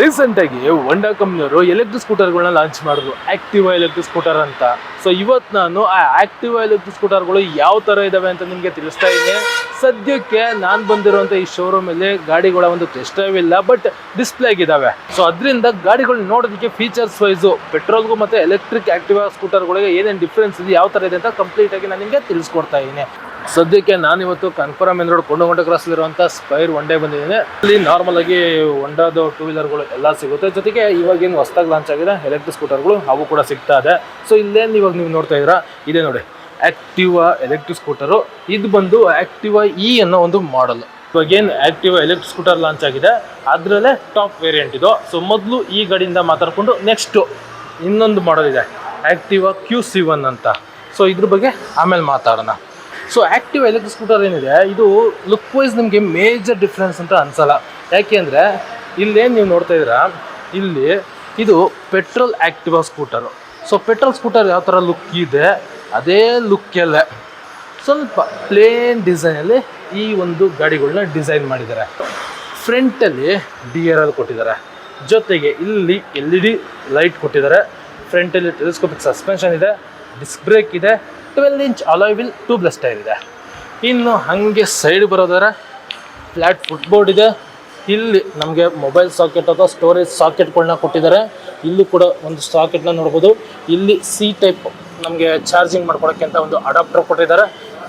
Recent ಆಗಿ Honda ಕಂಪ್ನಿಯವರು electric ಸ್ಕೂಟರ್ಗಳನ್ನ ಲಾಂಚ್ ಮಾಡಿದ್ರು. ಆಕ್ಟಿವಾ ಎಲೆಕ್ಟ್ರಿಕ್ ಸ್ಕೂಟರ್ ಅಂತ. ಸೊ ಇವತ್ತು ನಾನು ಆ ಆಕ್ಟಿವಾ ಎಲೆಕ್ಟ್ರಿಕ್ ಸ್ಕೂಟರ್ಗಳು ಯಾವ ತರ ಇದಾವೆ ಅಂತ ನಿಮಗೆ ತಿಳಿಸ್ತಾ ಇದ್ದೀನಿ. ಸದ್ಯಕ್ಕೆ ನಾನು ಬಂದಿರುವಂತ ಈ ಶೋರೂಮಲ್ಲಿ ಗಾಡಿಗಳ ಒಂದು ಟೆಸ್ಟ್ ಇಲ್ಲ ಬಟ್ ಡಿಸ್ಪ್ಲೇ ಆಗಿದಾವೆ ಸೊ ಅದರಿಂದ ಗಾಡಿಗಳು ನೋಡೋದಕ್ಕೆ ಫೀಚರ್ಸ್ ವೈಸು ಪೆಟ್ರೋಲ್ಗೂ ಮತ್ತೆ ಎಲೆಕ್ಟ್ರಿಕ್ ಆಕ್ಟಿವಾ ಸ್ಕೂಟರ್ಗಳಿಗೆ ಏನೇನು ಡಿಫ್ರೆನ್ಸ್ ಇದೆ, ಯಾವ ತರ ಇದೆ ಅಂತ ಕಂಪ್ಲೀಟ್ ಆಗಿ ನಾನು ನಿಮಗೆ ತಿಳಿಸ್ಕೊಡ್ತಾ ಇದ್ದೀನಿ. ಸದ್ಯಕ್ಕೆ ನಾನಿವತ್ತು ಕನ್ಫರ್ಮ್ ಎನ್ ರೋಡ್ ಕ್ರಾಸ್ ಇರುವಂತ ಸ್ಪೈರ್ ಒನ್ ಡೇ ಬಂದಿದ್ದೀನಿ. ಇಲ್ಲಿ ನಾರ್ಮಲ್ ಆಗಿ ಹೊಂಡಾದ ಟೂ ವೀಲರ್ಗಳು ಎಲ್ಲ ಸಿಗುತ್ತೆ. ಜೊತೆಗೆ ಇವಾಗ ಏನು ಹೊಸದಾಗಿ ಲಾಂಚ್ ಆಗಿದೆ ಎಲೆಕ್ಟ್ರಿಕ್ ಸ್ಕೂಟರ್ಗಳು ಅವು ಕೂಡ ಸಿಗ್ತಾ ಇದೆ. ಸೊ ಇಲ್ಲೇನು ಇವಾಗ ನೀವು ನೋಡ್ತಾ ಇದ್ದೀರಾ? ಇದೆ ನೋಡಿ ಆಕ್ಟಿವಾ ಎಲೆಕ್ಟ್ರಿಕ್ ಸ್ಕೂಟರು ಇದು ಬಂದು ಆಕ್ಟಿವಾ ಇ ಅನ್ನೋ ಒಂದು ಮಾಡಲ್ ಇವಾಗ ಏನು ಆಕ್ಟಿವಾ ಎಲೆಕ್ಟ್ರಿಕ್ ಸ್ಕೂಟರ್ ಲಾಂಚ್ ಆಗಿದೆ, ಅದರಲ್ಲೇ ಟಾಪ್ ವೇರಿಯಂಟ್ ಇದು. ಸೊ ಮೊದಲು ಈ ಗಾಡಿಯಿಂದ ಮಾತಾಡ್ಕೊಂಡು ನೆಕ್ಸ್ಟು ಇನ್ನೊಂದು ಮಾಡಲ್ ಇದೆ ಆಕ್ಟಿವಾ ಕ್ಯೂ ಸಿ ಒನ್ ಅಂತ. ಸೊ ಇದ್ರ ಬಗ್ಗೆ ಆಮೇಲೆ ಮಾತಾಡೋಣ. ಸೊ ಆಕ್ಟಿವ್ ಎಲೆಕ್ಟ್ರಿಕ್ ಸ್ಕೂಟರ್ ಏನಿದೆ, ಇದು ಲುಕ್ ವೈಸ್ ನಿಮಗೆ ಮೇಜರ್ ಡಿಫ್ರೆನ್ಸ್ ಅಂತ ಅನ್ಸಲ್ಲ. ಯಾಕೆ ಅಂದರೆ, ಇಲ್ಲೇನು ನೀವು ನೋಡ್ತಾ ಇದ್ದೀರಾ, ಇಲ್ಲಿ ಇದು petrol Activa scooter so petrol scooter ಯಾವ ಥರ ಲುಕ್ ಇದೆ, ಅದೇ ಲುಕ್ಕಲ್ಲೇ ಸ್ವಲ್ಪ ಪ್ಲೇನ್ ಡಿಸೈನಲ್ಲಿ ಈ ಒಂದು ಗಾಡಿಗಳನ್ನ ಡಿಸೈನ್ ಮಾಡಿದ್ದಾರೆ. ಫ್ರಂಟಲ್ಲಿ ಡಿ ಆರ್ ಎಲ್ ಕೊಟ್ಟಿದ್ದಾರೆ. ಜೊತೆಗೆ ಇಲ್ಲಿ ಎಲ್ ಇ ಡಿ ಲೈಟ್ ಕೊಟ್ಟಿದ್ದಾರೆ. ಫ್ರಂಟಲ್ಲಿ ಟೆಲಿಸ್ಕೋಪಿಕ್ ಸಸ್ಪೆನ್ಷನ್ ಇದೆ ಡಿಸ್ಕ್ ಬ್ರೇಕ್ ಇದೆ. Twelve inch alloy wheel tubeless tyre ಇದೆ. ಇನ್ನು ಹಾಗೆ ಸೈಡ್ ಬರೋದಾದ್ರೆ ಫ್ಲ್ಯಾಟ್ ಫುಟ್ಬೋರ್ಡ್ ಇದೆ. ಇಲ್ಲಿ ನಮಗೆ ಮೊಬೈಲ್ ಸಾಕೆಟ್ ಅಥವಾ ಸ್ಟೋರೇಜ್ ಸಾಕೆಟ್ಗಳನ್ನ ಕೊಟ್ಟಿದ್ದಾರೆ. ಇಲ್ಲೂ ಕೂಡ ಒಂದು ಸಾಕೆಟ್ನ ನೋಡ್ಬೋದು. ಇಲ್ಲಿ ಸಿ ಟೈಪ್ ನಮಗೆ ಚಾರ್ಜಿಂಗ್ ಮಾಡ್ಕೊಳಕ್ಕೆ ಅಂತ ಒಂದು ಅಡಾಪ್ಟರ್ ಕೊಟ್ಟಿದ್ದಾರೆ.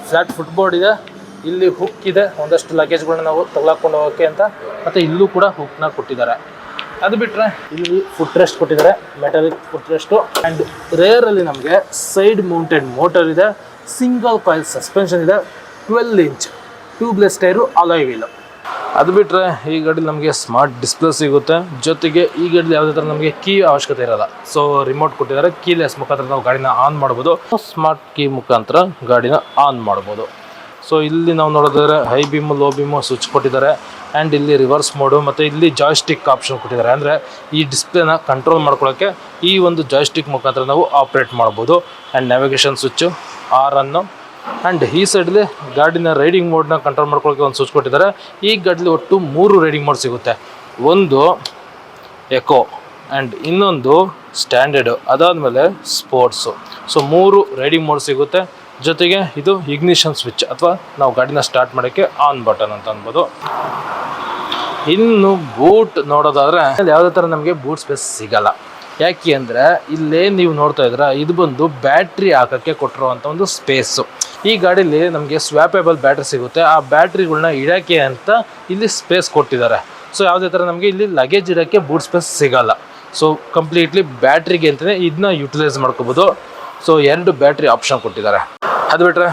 ಫ್ಲ್ಯಾಟ್ ಫುಟ್ಬೋರ್ಡ್ ಇದೆ. ಇಲ್ಲಿ ಹುಕ್ ಇದೆ. ಒಂದಷ್ಟು ಲಗೇಜ್ಗಳನ್ನ ನಾವು ತಗೊಳಕೊಂಡು ಹೋಗೋಕ್ಕೆ ಅಂತ. ಮತ್ತು ಇಲ್ಲೂ ಕೂಡ ಹುಕ್ನ ಕೊಟ್ಟಿದ್ದಾರೆ. ಅದು ಬಿಟ್ರೆ? ಇಲ್ಲಿ ಫುಟ್ ರೆಸ್ಟ್ ಕೊಟ್ಟಿದ್ದಾರೆ ಮೆಟಾಲಿಕ್ ಫುಟ್ ರೆಸ್ಟು ಆ್ಯಂಡ್ ರೇರಲ್ಲಿ ನಮಗೆ ಸೈಡ್ ಮೌಂಟೆಡ್ ಮೋಟರ್ ಇದೆ ಸಿಂಗಲ್ ಕಾಯಿಲ್ ಸಸ್ಪೆನ್ಷನ್ ಇದೆ twelve inch tubeless tyre alloy wheel ಅದು ಬಿಟ್ಟರೆ ಈ ಗಾಡಿ ನಮಗೆ ಸ್ಮಾರ್ಟ್ ಡಿಸ್ಪ್ಲೇ ಸಿಗುತ್ತೆ. ಜೊತೆಗೆ ಈ ಗಾಡಿ ಯಾವುದೇ ಥರ ನಮಗೆ ಕೀ ಅವಶ್ಯಕತೆ ಇರಲ್ಲ. ಸೊ ರಿಮೋಟ್ ಕೊಟ್ಟಿದ್ದಾರೆ. ಕೀಲೆಸ್ ಮುಖಾಂತರ ನಾವು ಗಾಡಿನ ಆನ್ ಮಾಡ್ಬೋದು. ಸ್ಮಾರ್ಟ್ ಕೀ ಮುಖಾಂತರ ಗಾಡಿನ ಆನ್ ಮಾಡ್ಬೋದು. ಸೊ ಇಲ್ಲಿ ನಾವು ನೋಡೋದಾದ್ರೆ high beam low beam switch ಕೊಟ್ಟಿದ್ದಾರೆ. ಆ್ಯಂಡ್ ಇಲ್ಲಿ ರಿವರ್ಸ್ ಮೋಡು ಮತ್ತು ಇಲ್ಲಿ ಜಾಯ್ಸ್ಟಿಕ್ ಆಪ್ಷನ್ ಕೊಟ್ಟಿದ್ದಾರೆ. ಅಂದರೆ ಈ ಡಿಸ್ಪ್ಲೇನ ಕಂಟ್ರೋಲ್ ಮಾಡ್ಕೊಳ್ಳೋಕ್ಕೆ ಈ ಒಂದು ಜಾಯ್ಸ್ಟಿಕ್ ಮುಖಾಂತರ ನಾವು ಆಪ್ರೇಟ್ ಮಾಡ್ಬೋದು. ಆ್ಯಂಡ್ ನ್ಯಾವಿಗೇಷನ್ ಸ್ವಿಚ್ಚು ಆರ್ ಅನ್ನು. ಆ್ಯಂಡ್ ಈ ಸೈಡಲ್ಲಿ ಗಾಡಿನ ರೈಡಿಂಗ್ ಮೋಡ್ನ ಕಂಟ್ರೋಲ್ ಮಾಡ್ಕೊಳ್ಳೋಕೆ ಒಂದು ಸ್ವಿಚ್ ಕೊಟ್ಟಿದ್ದಾರೆ. ಈ ಗಾಡೀಲಿ ಒಟ್ಟು ಮೂರು ರೈಡಿಂಗ್ ಮೋಡ್ ಸಿಗುತ್ತೆ. ಒಂದು ಎಕೋ ಆ್ಯಂಡ್ ಇನ್ನೊಂದು ಸ್ಟ್ಯಾಂಡರ್ಡು ಅದಾದಮೇಲೆ ಸ್ಪೋರ್ಟ್ಸು ಸೊ ಮೂರು ರೈಡಿಂಗ್ ಮೋಡ್ ಸಿಗುತ್ತೆ. ಜೊತೆಗೆ ಇದು ಇಗ್ನಿಷನ್ ಸ್ವಿಚ್ ಅಥವಾ ನಾವು ಗಾಡಿನ ಸ್ಟಾರ್ಟ್ ಮಾಡೋಕ್ಕೆ ಆನ್ ಬಟನ್ ಅಂತ ಅನ್ಬೋದು. ಇನ್ನು ಬೂಟ್ ನೋಡೋದಾದ್ರೆ ಯಾವುದೇ ಥರ ನಮಗೆ ಬೂಟ್ ಸ್ಪೇಸ್ ಸಿಗಲ್ಲ. ಯಾಕೆ ಅಂದರೆ ಇಲ್ಲೇ ನೀವು ನೋಡ್ತಾ ಇದ್ರೆ ಇದು ಬಂದು ಬ್ಯಾಟ್ರಿ ಹಾಕೋಕ್ಕೆ ಕೊಟ್ಟಿರುವಂಥ ಒಂದು ಸ್ಪೇಸು ಈ ಗಾಡೀಲಿ ನಮಗೆ ಸ್ವ್ಯಾಪೇಬಲ್ ಬ್ಯಾಟ್ರಿ ಸಿಗುತ್ತೆ. ಆ ಬ್ಯಾಟ್ರಿಗಳನ್ನ ಇಡೋಕ್ಕೆ ಅಂತ ಇಲ್ಲಿ ಸ್ಪೇಸ್ ಕೊಟ್ಟಿದ್ದಾರೆ. ಸೊ ಯಾವುದೇ ಥರ ನಮಗೆ ಇಲ್ಲಿ ಲಗೇಜ್ ಇಡೋಕ್ಕೆ ಬೂಟ್ ಸ್ಪೇಸ್ ಸಿಗಲ್ಲ. ಸೊ ಕಂಪ್ಲೀಟ್ಲಿ ಬ್ಯಾಟ್ರಿಗೆ ಅಂತಲೇ ಇದನ್ನ ಯುಟಿಲೈಸ್ ಮಾಡ್ಕೋಬೋದು. ಸೊ ಎರಡು ಬ್ಯಾಟ್ರಿ ಆಪ್ಷನ್ ಕೊಟ್ಟಿದ್ದಾರೆ. ಅದು ಬಿಟ್ಟರೆ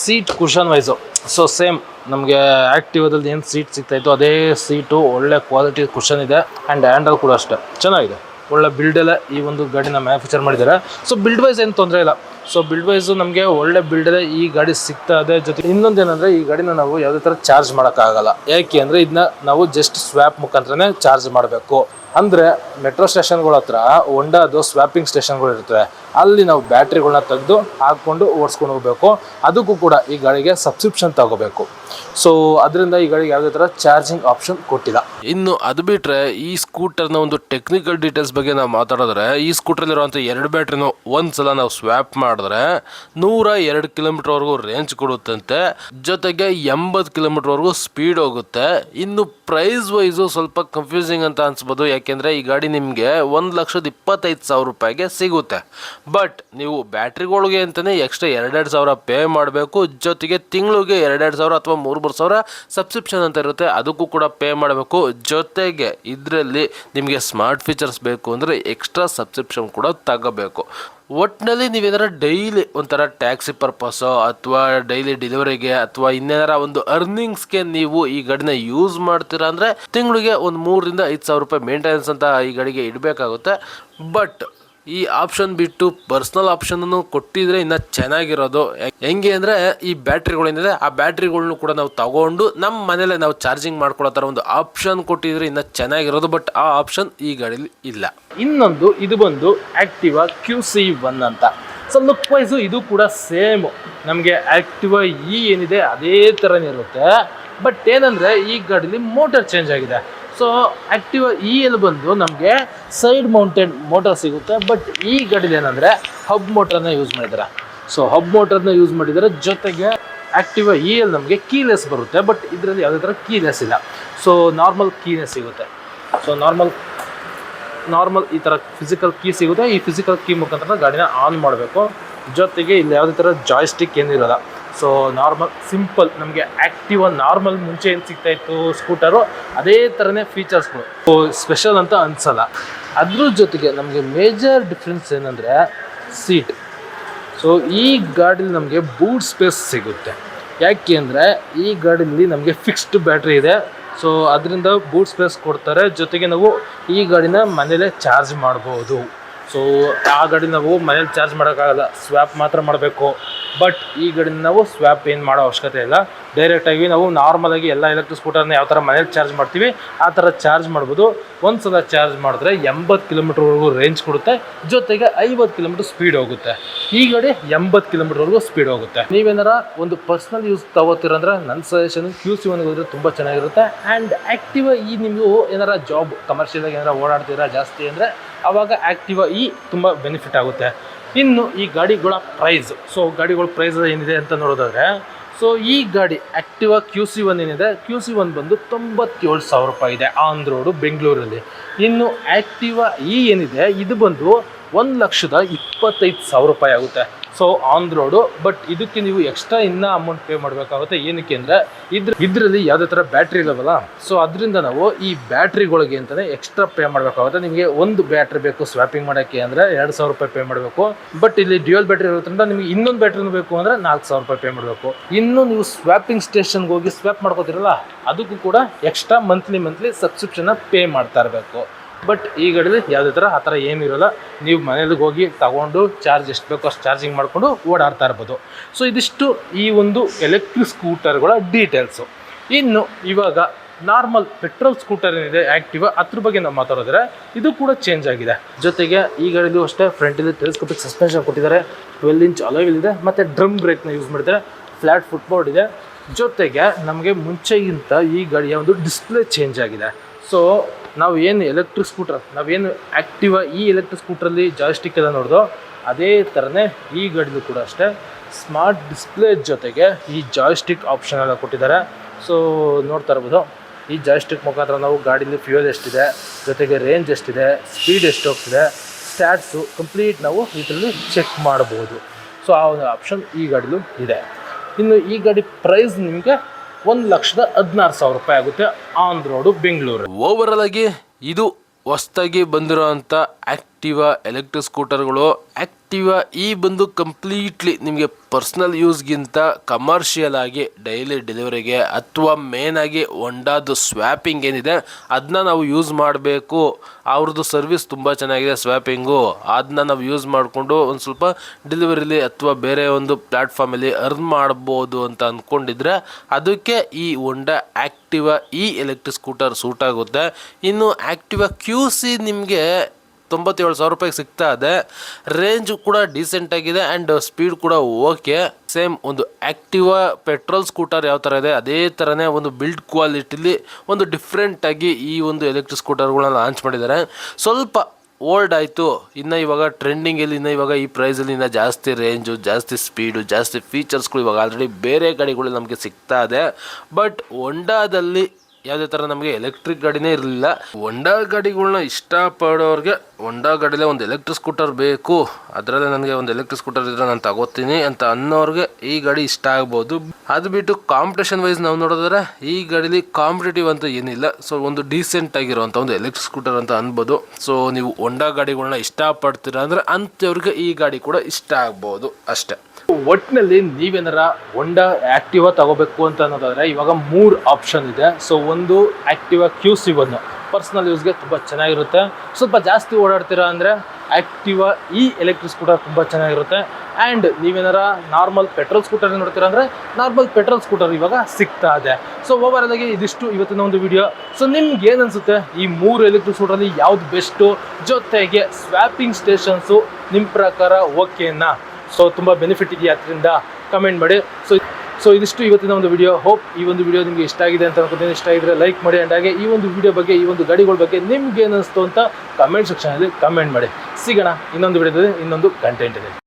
seat cushion wise so same ನಮಗೆ ಆ್ಯಕ್ಟಿವದಲ್ಲಿ ಏನು ಸೀಟ್ ಸಿಗ್ತಾಯಿತ್ತು ಅದೇ ಸೀಟು ಒಳ್ಳೆ ಕ್ವಾಲಿಟಿ ಕುಷನ್ ಇದೆ ಆ್ಯಂಡ್ ಹ್ಯಾಂಡಲ್ ಕೂಡ ಅಷ್ಟೇ. ಚೆನ್ನಾಗಿದೆ. ಒಳ್ಳೆ ಬಿಲ್ಡೆಲ್ಲ ಈ ಒಂದು ಗಾಡಿನ ಮ್ಯಾನುಫ್ಯಾಕ್ಚರ್ ಮಾಡಿದ್ದಾರೆ. ಸೊ ಬಿಲ್ಡ್ ವೈಸ್ ಏನು ತೊಂದರೆ ಇಲ್ಲ. ಸೊ ಬಿಲ್ಡ್ ವೈಸು ನಮಗೆ ಒಳ್ಳೆ ಬಿಲ್ಡಲ್ಲೇ ಈ ಗಾಡಿ ಸಿಗ್ತಾ ಇದೆ. ಜೊತೆ ಇನ್ನೊಂದು ಏನಂದರೆ, ಈ ಗಾಡಿನ ನಾವು ಯಾವುದೇ ಥರ ಚಾರ್ಜ್ ಮಾಡೋಕ್ಕಾಗಲ್ಲ. ಯಾಕೆ ಅಂದರೆ ಇದನ್ನ ನಾವು ಜಸ್ಟ್ ಸ್ವ್ಯಾಪ್ ಮುಖಾಂತರನೇ ಚಾರ್ಜ್ ಮಾಡಬೇಕು. ಅಂದರೆ ಮೆಟ್ರೋ ಸ್ಟೇಷನ್ಗಳ ಹತ್ರ ಹೊಂಡಾದು ಸ್ವ್ಯಾಪಿಂಗ್ ಸ್ಟೇಷನ್ಗಳು ಇರ್ತವೆ. ಅಲ್ಲಿ ನಾವು ಬ್ಯಾಟ್ರಿಗಳನ್ನ ತೆಗೆದು ಹಾಕ್ಕೊಂಡು ಓಡಿಸ್ಕೊಂಡು ಹೋಗಬೇಕು. ಅದಕ್ಕೂ ಕೂಡ ಈ ಗಾಡಿಗೆ ಸಬ್ಸ್ಕ್ರಿಪ್ಷನ್ ತಗೋಬೇಕು. ಸೊ ಅದರಿಂದ ಈ ಗಾಡಿಗೆ ಯಾವುದೇ ಥರ ಚಾರ್ಜಿಂಗ್ ಆಪ್ಷನ್ ಕೊಟ್ಟಿಲ್ಲ. ಇನ್ನು ಅದು ಬಿಟ್ಟರೆ ಈ ಸ್ಕೂಟರ್ನ ಒಂದು ಟೆಕ್ನಿಕಲ್ ಡೀಟೇಲ್ಸ್ ಬಗ್ಗೆ ನಾವು ಮಾತಾಡಿದ್ರೆ, ಈ ಸ್ಕೂಟರ್ಲಿರುವಂಥ ಎರಡು ಬ್ಯಾಟ್ರಿನ ಒಂದ್ಸಲ ನಾವು ಸ್ವ್ಯಾಪ್ ಮಾಡಿದ್ರೆ ನೂರ ಎರಡು ಕಿಲೋಮೀಟರ್ವರೆಗೂ ರೇಂಜ್ ಕೊಡುತ್ತಂತೆ. ಜೊತೆಗೆ ಎಂಬತ್ತು ಕಿಲೋಮೀಟರ್ವರೆಗೂ ಸ್ಪೀಡ್ ಹೋಗುತ್ತೆ. ಇನ್ನು ಪ್ರೈಸ್ ವೈಸು ಸ್ವಲ್ಪ ಕನ್ಫ್ಯೂಸಿಂಗ್ ಅಂತ ಅನ್ಸ್ಬೋದು. ಯಾಕೆಂದರೆ ಈ ಗಾಡಿ ನಿಮಗೆ ಒಂದು ಲಕ್ಷದ ಇಪ್ಪತ್ತೈದು ಸಾವಿರ ರೂಪಾಯಿಗೆ ಸಿಗುತ್ತೆ. ಬಟ್ ನೀವು ಬ್ಯಾಟ್ರಿಗಳಿಗೆ ಅಂತಲೇ ಎಕ್ಸ್ಟ್ರಾ ಎರಡೆರಡು ಸಾವಿರ ಪೇ ಮಾಡಬೇಕು. ಜೊತೆಗೆ ತಿಂಗಳಿಗೆ ಎರಡೆರಡು ಸಾವಿರ ಅಥವಾ ಮೂರು ಮೂರು ಸಾವಿರ ಸಬ್ಸ್ಕ್ರಿಪ್ಷನ್ ಅಂತ ಇರುತ್ತೆ. ಅದಕ್ಕೂ ಕೂಡ ಪೇ ಮಾಡಬೇಕು. ಜೊತೆಗೆ ಇದರಲ್ಲಿ ನಿಮಗೆ ಸ್ಮಾರ್ಟ್ ಫೀಚರ್ಸ್ ಬೇಕು ಅಂದರೆ ಎಕ್ಸ್ಟ್ರಾ ಸಬ್ಸ್ಕ್ರಿಪ್ಷನ್ ಕೂಡ ತಗೋಬೇಕು. ಒಟ್ಟಿನಲ್ಲಿ ನೀವೇನಾರ ಡೈಲಿ ಒಂಥರ ಟ್ಯಾಕ್ಸಿ ಪರ್ಪಸ್ಸು ಅಥವಾ ಡೈಲಿ ಡೆಲಿವರಿಗೆ ಅಥವಾ ಇನ್ನೇನಾರ ಒಂದು ಅರ್ನಿಂಗ್ಸ್ಗೆ ನೀವು ಈ ಗಾಡಿನ ಯೂಸ್ ಮಾಡ್ತೀರಾ ಅಂದರೆ ತಿಂಗಳಿಗೆ ಒಂದು ಮೂರರಿಂದ ಐದು ಸಾವಿರ ರೂಪಾಯಿ ಮೇಂಟೆನೆನ್ಸ್ ಅಂತ ಈ ಗಾಡಿಗೆ ಇಡಬೇಕಾಗುತ್ತೆ. ಬಟ್ ಈ ಆಪ್ಷನ್ ಬಿಟ್ಟು ಪರ್ಸ್ನಲ್ ಆಪ್ಷನನ್ನು ಕೊಟ್ಟಿದ್ರೆ ಇನ್ನು ಚೆನ್ನಾಗಿರೋದು. ಹೆಂಗೆ ಅಂದರೆ ಈ ಬ್ಯಾಟ್ರಿಗಳೇನಿದೆ ಆ ಬ್ಯಾಟ್ರಿಗಳ್ನು ಕೂಡ ನಾವು ತಗೊಂಡು ನಮ್ಮ ಮನೇಲೆ ನಾವು ಚಾರ್ಜಿಂಗ್ ಮಾಡ್ಕೊಳ್ಳೋ ಥರ ಒಂದು ಆಪ್ಷನ್ ಕೊಟ್ಟಿದ್ರೆ ಇನ್ನು ಚೆನ್ನಾಗಿರೋದು ಬಟ್ ಆ ಆಪ್ಷನ್ ಈ ಗಾಡೀಲಿ ಇಲ್ಲ. ಇನ್ನೊಂದು, ಇದು ಬಂದು ಆಕ್ಟಿವಾ ಕ್ಯೂ ಸಿ ಒನ್ ಅಂತ. ಸೊ ಲುಕ್ ವೈಸು ಇದು ಕೂಡ ಸೇಮ್ ನಮಗೆ ಆಕ್ಟಿವಾ ಇ ಏನಿದೆ, ಅದೇ ಥರನೇ ಇರುತ್ತೆ. ಬಟ್ ಏನಂದರೆ ಈ ಗಾಡೀಲಿ ಮೋಟರ್ ಚೇಂಜ್ ಆಗಿದೆ. ಸೊ ಆಕ್ಟಿವ್ ಇ ಎಲ್ ಬಂದು ನಮಗೆ ಸೈಡ್ ಮೌಂಟೇನ್ ಮೋಟರ್ ಸಿಗುತ್ತೆ. ಬಟ್ ಈ ಗಾಡೀಲಿ ಏನಂದರೆ ಹಬ್ ಮೋಟರ್ನ ಯೂಸ್ ಮಾಡಿದ್ದಾರೆ ಸೊ ಹಬ್ ಮೋಟರ್ನ ಯೂಸ್ ಮಾಡಿದರೆ. ಜೊತೆಗೆ ಆ್ಯಕ್ಟಿವ್ ಇ ಎಲ್ ನಮಗೆ ಕೀಲೆಸ್ ಬರುತ್ತೆ. ಬಟ್ ಇದರಲ್ಲಿ ಯಾವುದೇ ಥರ ಕೀಲೆಸ್ ಇಲ್ಲ. ಸೊ ನಾರ್ಮಲ್ ಕೀನೆಸ್ ಸಿಗುತ್ತೆ. ಸೊ ನಾರ್ಮಲ್ ನಾರ್ಮಲ್ ಈ ಥರ ಫಿಸಿಕಲ್ ಕೀ ಸಿಗುತ್ತೆ. ಈ ಫಿಸಿಕಲ್ ಕೀ ಮುಖಾಂತರ ಗಾಡಿನ ಆನ್ ಮಾಡಬೇಕು. ಜೊತೆಗೆ ಇಲ್ಲಿ ಯಾವುದೇ ಥರ ಜಾಯ್ಸ್ಟಿಕ್ ಏನಿರೋಲ್ಲ ಸೊ ನಾರ್ಮಲ್ ಸಿಂಪಲ್ ನಮಗೆ ಆ್ಯಕ್ಟಿವ್ ನಾರ್ಮಲ್ ಮುಂಚೆ ಏನು ಸಿಗ್ತಾ ಇತ್ತು ಸ್ಕೂಟರು ಅದೇ ಥರನೇ ಫೀಚರ್ಸ್ಗಳು ಸೊ ಸ್ಪೆಷಲ್ ಅಂತ ಅನ್ಸಲ್ಲ. ಅದ್ರ ಜೊತೆಗೆ ನಮಗೆ ಮೇಜರ್ ಡಿಫ್ರೆನ್ಸ್ ಏನಂದರೆ ಸೀಟ್ ಸೊ ಈ ಗಾಡೀಲಿ ನಮಗೆ ಬೂಟ್ ಸ್ಪೇಸ್ ಸಿಗುತ್ತೆ. ಯಾಕೆ ಅಂದರೆ ಈ ಗಾಡೀಲಿ ನಮಗೆ ಫಿಕ್ಸ್ಡ್ ಬ್ಯಾಟ್ರಿ ಇದೆ. ಸೊ ಅದರಿಂದ ಬೂಟ್ ಸ್ಪೇಸ್ ಕೊಡ್ತಾರೆ. ಜೊತೆಗೆ ನಾವು ಈ ಗಾಡಿನ ಮನೇಲೇ ಚಾರ್ಜ್ ಮಾಡ್ಬೋದು. ಸೊ ಆ ಗಾಡಿ ನಾವು ಮನೇಲಿ ಚಾರ್ಜ್ ಮಾಡೋಕ್ಕಾಗಲ್ಲ. ಸ್ವ್ಯಾಪ್ ಮಾತ್ರ ಮಾಡಬೇಕು. ಬಟ್ ಈ ಗಾಡಿನ ನಾವು ಸ್ವ್ಯಾಪ್ ಏನು ಮಾಡೋ ಅವಶ್ಯಕತೆ ಇಲ್ಲ. ಡೈರೆಕ್ಟಾಗಿ ನಾವು ನಾರ್ಮಲಾಗಿ ಎಲ್ಲ ಎಲೆಕ್ಟ್ರಿಕ್ ಸ್ಕೂಟರ್ನ ಯಾವ ಥರ ಮನೇಲಿ ಚಾರ್ಜ್ ಮಾಡ್ತೀವಿ, ಆ ಥರ ಚಾರ್ಜ್ ಮಾಡ್ಬೋದು. ಒಂದು ಸಲ ಚಾರ್ಜ್ ಮಾಡಿದ್ರೆ ಎಂಬತ್ತು ಕಿಲೋಮೀಟ್ರ್ವರೆಗೂ ರೇಂಜ್ ಕೊಡುತ್ತೆ. ಜೊತೆಗೆ ಐವತ್ತು ಕಿಲೋಮೀಟ್ರ್ ಸ್ಪೀಡ್ ಹೋಗುತ್ತೆ. ಈ ಗಾಡಿ ಎಂಬತ್ತು ಕಿಲೋಮೀಟ್ರ್ವರೆಗೂ ಸ್ಪೀಡ್ ಹೋಗುತ್ತೆ. ನೀವೇನಾರ ಒಂದು ಪರ್ಸ್ನಲ್ ಯೂಸ್ ತಗೋತಿರಂದ್ರೆ ನನ್ನ ಸಜೆಷನ್ ಕ್ಯೂ ಸಿ ಒನ್ಗೆ ಹೋದ್ರೆ ತುಂಬ ಚೆನ್ನಾಗಿರುತ್ತೆ. ಆ್ಯಂಡ್ ಆ್ಯಕ್ಟಿವ ಈ ನೀವು ಏನಾರ ಜಾಬ್ ಕಮರ್ಷಿಯಲಾಗಿ ಏನಾರ ಓಡಾಡ್ತೀರಾ ಜಾಸ್ತಿ ಅಂದರೆ ಆವಾಗ ಆ್ಯಕ್ಟಿವ ಈ ತುಂಬ ಬೆನಿಫಿಟ್ ಆಗುತ್ತೆ. ಇನ್ನು ಈ ಗಾಡಿಗಳ ಪ್ರೈಸ್ ಸೊ ಗಾಡಿಗಳ ಪ್ರೈಸ್ ಏನಿದೆ ಅಂತ ನೋಡೋದಾದ್ರೆ ಸೊ ಈ ಗಾಡಿ ಆ್ಯಕ್ಟಿವಾ ಕ್ಯೂ ಸಿ ಒನ್ ಏನಿದೆ ಕ್ಯೂ ಸಿ ಒನ್ ಬಂದು ತೊಂಬತ್ತೇಳು ಸಾವಿರ ರೂಪಾಯಿ ಇದೆ ಆನ್ ರೋಡು ಬೆಂಗಳೂರಲ್ಲಿ. ಇನ್ನು ಆ್ಯಕ್ಟಿವಾ ಈ ಏನಿದೆ, ಇದು ಬಂದು ಒಂದು ಲಕ್ಷದ ಇಪ್ಪತ್ತೈದು ಸಾವಿರ ರೂಪಾಯಿ ಆಗುತ್ತೆ. ಸೊ ಆನ್ ರೋಡು ಬಟ್ ಇದಕ್ಕೆ ನೀವು ಎಕ್ಸ್ಟ್ರಾ ಇನ್ನೂ ಅಮೌಂಟ್ ಪೇ ಮಾಡಬೇಕಾಗುತ್ತೆ. ಏನಕ್ಕೆ ಅಂದರೆ, ಇದ್ರ ಇದರಲ್ಲಿ ಯಾವುದೇ ಥರ ಬ್ಯಾಟ್ರಿ ಇಲ್ಲವಲ್ಲ ಸೊ ಅದರಿಂದ ನಾವು ಈ ಬ್ಯಾಟ್ರಿಗಳಿಗೆ ಅಂತಲೇ ಎಕ್ಸ್ಟ್ರಾ ಪೇ ಮಾಡಬೇಕಾಗುತ್ತೆ. ನಿಮಗೆ ಒಂದು ಬ್ಯಾಟ್ರಿ ಬೇಕು ಸ್ವ್ಯಾಪಿಂಗ್ ಮಾಡೋಕ್ಕೆ ಅಂದರೆ ಎರಡು ಸಾವಿರ ರೂಪಾಯಿ ಪೇ ಮಾಡಬೇಕು. ಬಟ್ ಇಲ್ಲಿ ಡ್ಯೂಯಲ್ ಬ್ಯಾಟ್ರಿ ಇರೋದ್ರಿಂದ ನಿಮಗೆ ಇನ್ನೊಂದು ಬ್ಯಾಟ್ರಿನೂ ಬೇಕು ಅಂದರೆ ನಾಲ್ಕು ಸಾವಿರ ರೂಪಾಯಿ ಪೇ ಮಾಡಬೇಕು. ಇನ್ನು ನೀವು ಸ್ವ್ಯಾಪಿಂಗ್ ಸ್ಟೇಷನ್ಗೆ ಹೋಗಿ ಸ್ವ್ಯಾಪ್ ಮಾಡ್ಕೋತಿರಲ್ಲ, ಅದಕ್ಕೂ ಕೂಡ ಎಕ್ಸ್ಟ್ರಾ ಮಂತ್ಲಿ ಮಂತ್ಲಿ ಸಬ್ಸ್ಕ್ರಿಪ್ಷನ್ನ ಪೇ ಮಾಡ್ತಾ ಇರಬೇಕು. ಬಟ್ ಈ ಗಾಡೀಲಿ ಯಾವುದೇ ಥರ ಆ ಥರ ಏನೂ ನೀವು ಮನೇಲಿ ಹೋಗಿ ತಗೊಂಡು ಚಾರ್ಜ್ ಎಷ್ಟು ಬೇಕೋ ಅಷ್ಟು ಚಾರ್ಜಿಂಗ್ ಮಾಡಿಕೊಂಡು ಓಡಾಡ್ತಾ ಇರ್ಬೋದು. ಸೊ ಇದಿಷ್ಟು ಈ ಒಂದು ಎಲೆಕ್ಟ್ರಿಕ್ ಸ್ಕೂಟರ್ಗಳ ಡೀಟೇಲ್ಸು ಇನ್ನು ಇವಾಗ ನಾರ್ಮಲ್ ಪೆಟ್ರೋಲ್ ಸ್ಕೂಟರ್ ಏನಿದೆ ಆ್ಯಕ್ಟಿವ್ ಅದ್ರ ಬಗ್ಗೆ ನಾವು ಮಾತಾಡಿದ್ರೆ ಇದು ಕೂಡ ಚೇಂಜ್ ಆಗಿದೆ. ಜೊತೆಗೆ ಈ ಗಾಡಿದು ಅಷ್ಟೇ ಫ್ರಂಟಲ್ಲಿ ಟೆಲಿಸ್ಕೋಪಿಕ್ ಸಸ್ಪೆನ್ಷನ್ ಕೊಟ್ಟಿದ್ದಾರೆ. ಟ್ವೆಲ್ ಇಂಚ್ ಅಲೋವಿಲ್ ಇದೆ, ಮತ್ತು ಡ್ರಮ್ ಬ್ರೇಕ್ನ ಯೂಸ್ ಮಾಡಿದ್ದಾರೆ. ಫ್ಲ್ಯಾಟ್ ಫುಟ್ಬೋರ್ಡ್ ಇದೆ. ಜೊತೆಗೆ ನಮಗೆ ಮುಂಚೆಗಿಂತ ಈ ಗಾಡಿಯ ಒಂದು ಡಿಸ್ಪ್ಲೇ ಚೇಂಜ್ ಆಗಿದೆ. ಸೊ ನಾವು ಏನು ಎಲೆಕ್ಟ್ರಿಕ್ ಸ್ಕೂಟರ್ ನಾವೇನು ಆ್ಯಕ್ಟಿವ ಈ ಎಲೆಕ್ಟ್ರಿಕ್ ಸ್ಕೂಟ್ರಲ್ಲಿ ಜಾಯ್ಸ್ಟಿಕ್ ಎಲ್ಲ ನೋಡ್ದೋ, ಅದೇ ಥರನೇ ಈ ಗಡಿಲು ಕೂಡ ಅಷ್ಟೇ. ಸ್ಮಾರ್ಟ್ ಡಿಸ್ಪ್ಲೇ ಜೊತೆಗೆ ಈ ಜಾಯ್ಸ್ಟಿಕ್ ಆಪ್ಷನ್ ಎಲ್ಲ ಕೊಟ್ಟಿದ್ದಾರೆ. ಸೊ ನೋಡ್ತಾ ಇರ್ಬೋದು. ಈ ಜಾಯ್ಸ್ಟಿಕ್ ಮುಖಾಂತರ ನಾವು ಗಾಡಿಲಿ ಫ್ಯೂಯಲ್ ಎಷ್ಟಿದೆ, ಜೊತೆಗೆ ರೇಂಜ್ ಎಷ್ಟಿದೆ ಸ್ಪೀಡ್ ಎಷ್ಟು ಹೋಗ್ತಿದೆ ಸ್ಟ್ಯಾಟ್ಸು ಕಂಪ್ಲೀಟ್ ನಾವು ಇದರಲ್ಲಿ ಚೆಕ್ ಮಾಡ್ಬೋದು. ಸೊ ಆ ಒಂದು ಆಪ್ಷನ್ ಈ ಗಾಡಿಲೂ ಇದೆ. ಇನ್ನು ಈ ಗಾಡಿ ಪ್ರೈಸ್ ನಿಮಗೆ ಒಂದು ಲಕ್ಷದ ಹದಿನಾರು ಸಾವಿರ ರೂಪಾಯಿ ಆಗುತ್ತೆ ಆನ್ ರೋಡು ಬೆಂಗಳೂರು. ಓವರಾಲ್ ಆಗಿ ಇದು ಹೊಸ್ದಾಗಿ ಬಂದಿರೋವಂಥ ಆ್ಯಕ್ಟಿವಾ ಎಲೆಕ್ಟ್ರಿಕ್ ಸ್ಕೂಟರ್ಗಳು ಆ್ಯಕ್ಟಿವಾ ಈ ಬಂದು ಕಂಪ್ಲೀಟ್ಲಿ ನಿಮಗೆ ಪರ್ಸ್ನಲ್ ಯೂಸ್ಗಿಂತ ಕಮರ್ಷಿಯಲ್ ಆಗಿ ಡೈಲಿ ಡೆಲಿವರಿಗೆ ಅಥವಾ ಮೇನಾಗಿ ಹೊಂಡಾದು ಸ್ವ್ಯಾಪಿಂಗ್ ಏನಿದೆ ಅದನ್ನ ನಾವು ಯೂಸ್ ಮಾಡಬೇಕು. ಅವ್ರದ್ದು ಸರ್ವಿಸ್ ತುಂಬ ಚೆನ್ನಾಗಿದೆ ಸ್ವ್ಯಾಪಿಂಗು. ಅದನ್ನ ನಾವು ಯೂಸ್ ಮಾಡಿಕೊಂಡು ಒಂದು ಸ್ವಲ್ಪ ಡೆಲಿವರಿಲಿ ಅಥವಾ ಬೇರೆ ಒಂದು ಪ್ಲ್ಯಾಟ್ಫಾರ್ಮಲ್ಲಿ ಅರ್ನ್ ಮಾಡ್ಬೋದು ಅಂತ ಅಂದ್ಕೊಂಡಿದ್ರೆ ಅದಕ್ಕೆ ಈ ಹೊಂಡಾ ಆ್ಯಕ್ಟಿವಾ ಈ ಎಲೆಕ್ಟ್ರಿಕ್ ಸ್ಕೂಟರ್ ಸೂಟ್ ಆಗುತ್ತೆ. ಇನ್ನು ಆ್ಯಕ್ಟಿವಾ ಕ್ಯೂ ಸಿ ನಿಮಗೆ ತೊಂಬತ್ತೇಳು ಸಾವಿರ ರೂಪಾಯಿಗೆ ಸಿಗ್ತಾ ಇದೆ. ರೇಂಜ್ ಕೂಡ ಡೀಸೆಂಟ್ ಆಗಿದೆ ಆ್ಯಂಡ್ ಸ್ಪೀಡ್ ಕೂಡ ಓಕೆ ಸೇಮ್ ಒಂದು ಆ್ಯಕ್ಟಿವಾ ಪೆಟ್ರೋಲ್ ಸ್ಕೂಟರ್ ಯಾವ ಥರ ಇದೆ, ಅದೇ ಥರನೇ ಒಂದು ಬಿಲ್ಡ್ ಕ್ವಾಲಿಟಿಲಿ ಒಂದು ಡಿಫ್ರೆಂಟಾಗಿ ಈ ಒಂದು ಎಲೆಕ್ಟ್ರಿಕ್ ಸ್ಕೂಟರ್ಗಳನ್ನ ಲಾಂಚ್ ಮಾಡಿದ್ದಾರೆ. ಸ್ವಲ್ಪ ಓಲ್ಡ್ ಆಯಿತು, ಇನ್ನು ಇವಾಗ ಟ್ರೆಂಡಿಂಗಲ್ಲಿ ಇನ್ನು ಇವಾಗ ಈ ಪ್ರೈಸಲ್ಲಿ ಇನ್ನು ಜಾಸ್ತಿ ರೇಂಜು ಜಾಸ್ತಿ ಸ್ಪೀಡು ಜಾಸ್ತಿ ಫೀಚರ್ಸ್ಗಳು ಇವಾಗ ಆಲ್ರೆಡಿ ಬೇರೆ ಗಾಡಿಗಳು ನಮಗೆ ಸಿಗ್ತಾ ಇದೆ. ಬಟ್ ಹೊಂಡಾದಲ್ಲಿ ಯಾವುದೇ ಥರ ನಮಗೆ ಎಲೆಕ್ಟ್ರಿಕ್ ಗಾಡಿನೇ ಇರಲಿಲ್ಲ. ಹೊಂಡಾ ಗಾಡಿಗಳನ್ನ ಇಷ್ಟಪಡೋರಿಗೆ ಹೊಂಡಾ ಗಾಡಿಲೇ ಒಂದು ಎಲೆಕ್ಟ್ರಿಕ್ ಸ್ಕೂಟರ್ ಬೇಕು. ಅದರಲ್ಲೇ ನನಗೆ ಒಂದು ಎಲೆಕ್ಟ್ರಿಕ್ ಸ್ಕೂಟರ್ ಇದ್ರೆ ನಾನು ತಗೋತೀನಿ ಅಂತ ಅನ್ನೋರಿಗೆ ಈ ಗಾಡಿ ಇಷ್ಟ ಆಗ್ಬೋದು. ಅದು ಬಿಟ್ಟು ಕಾಂಪಿಟೇಷನ್ ವೈಸ್ ನಾವು ನೋಡಿದ್ರೆ ಈ ಗಾಡೀಲಿ ಕಾಂಪಿಟೇಟಿವ್ ಅಂತ ಏನಿಲ್ಲ. ಸೊ ಒಂದು ಡೀಸೆಂಟ್ ಆಗಿರುವಂಥ ಒಂದು ಎಲೆಕ್ಟ್ರಿಕ್ ಸ್ಕೂಟರ್ ಅಂತ ಅನ್ಬೋದು. ಸೊ ನೀವು ಹೊಂಡಾ ಗಾಡಿಗಳನ್ನ ಇಷ್ಟಪಡ್ತೀರಾ ಅಂದರೆ ಅಂಥವ್ರಿಗೆ ಈ ಗಾಡಿ ಕೂಡ ಇಷ್ಟ ಆಗ್ಬೋದು ಅಷ್ಟೇ. ಒಟ್ಟಿನಲ್ಲಿ ನೀವೇನಾರ ಹೊಂಡ ಆ್ಯಕ್ಟಿವಾ ತಗೋಬೇಕು ಅಂತ ಅನ್ನೋದಾದ್ರೆ ಇವಾಗ ಮೂರು ಆಪ್ಷನ್ ಇದೆ. ಸೊ ಒಂದು Activa Q C one personal ಯೂಸ್ಗೆ ತುಂಬ ಚೆನ್ನಾಗಿರುತ್ತೆ. ಸ್ವಲ್ಪ ಜಾಸ್ತಿ ಓಡಾಡ್ತೀರಾ ಅಂದರೆ ಆ್ಯಕ್ಟಿವಾ ಈ ಎಲೆಕ್ಟ್ರಿಕ್ ಸ್ಕೂಟರ್ ತುಂಬ ಚೆನ್ನಾಗಿರುತ್ತೆ. ಆ್ಯಂಡ್ ನೀವೇನಾರ ನಾರ್ಮಲ್ ಪೆಟ್ರೋಲ್ ಸ್ಕೂಟರ್ ನೋಡ್ತೀರಾ ಅಂದರೆ ನಾರ್ಮಲ್ ಪೆಟ್ರೋಲ್ ಸ್ಕೂಟರ್ ಇವಾಗ ಸಿಗ್ತಾ ಇದೆ. ಸೊ ಓವರಾಲ್ ಆಗಿ ಇದಿಷ್ಟು ಇವತ್ತಿನ ಒಂದು ವಿಡಿಯೋ ಸೊ ನಿಮ್ಗೆ ಏನು ಅನಿಸುತ್ತೆ? ಈ ಮೂರು ಎಲೆಕ್ಟ್ರಿಕ್ ಸ್ಕೂಟರಲ್ಲಿ ಯಾವ್ದು ಬೆಸ್ಟು ಜೊತೆಗೆ ಸ್ವ್ಯಾಪಿಂಗ್ ಸ್ಟೇಷನ್ಸು ನಿಮ್ಮ ಪ್ರಕಾರ ಓಕೆನಾ ಸೊ ತುಂಬ ಬೆನಿಫಿಟ್ ಇದೆಯಾ ಅದರಿಂದ? ಕಮೆಂಟ್ ಮಾಡಿ. ಸೊ ಸೊ ಇದಿಷ್ಟು ಇವತ್ತಿನ ಒಂದು ವಿಡಿಯೋ ಹೋಪ್ ಈ ಒಂದು ವಿಡಿಯೋ ನಿಮಗೆ ಇಷ್ಟ ಆಗಿದೆ ಅಂತ ಅನ್ಕೋತೀನಿ. ಇಷ್ಟ ಆಗಿದ್ರೆ ಲೈಕ್ ಮಾಡಿ. ಅಂಡ್ ಹಾಗೆ ಈ ಒಂದು ವಿಡಿಯೋ ಬಗ್ಗೆ, ಈ ಒಂದು ಗಾಡಿಗಳ ಬಗ್ಗೆ ನಿಮ್ಗೆ ಏನಿಸ್ತು ಅಂತ ಕಮೆಂಟ್ ಸೆಕ್ಷನಲ್ಲಿ ಕಮೆಂಟ್ ಮಾಡಿ. ಸಿಗೋಣ. ಇನ್ನೊಂದು ವಿಡಿಯೋದಲ್ಲಿ ಇನ್ನೊಂದು ಕಂಟೆಂಟ್ ಇದೆ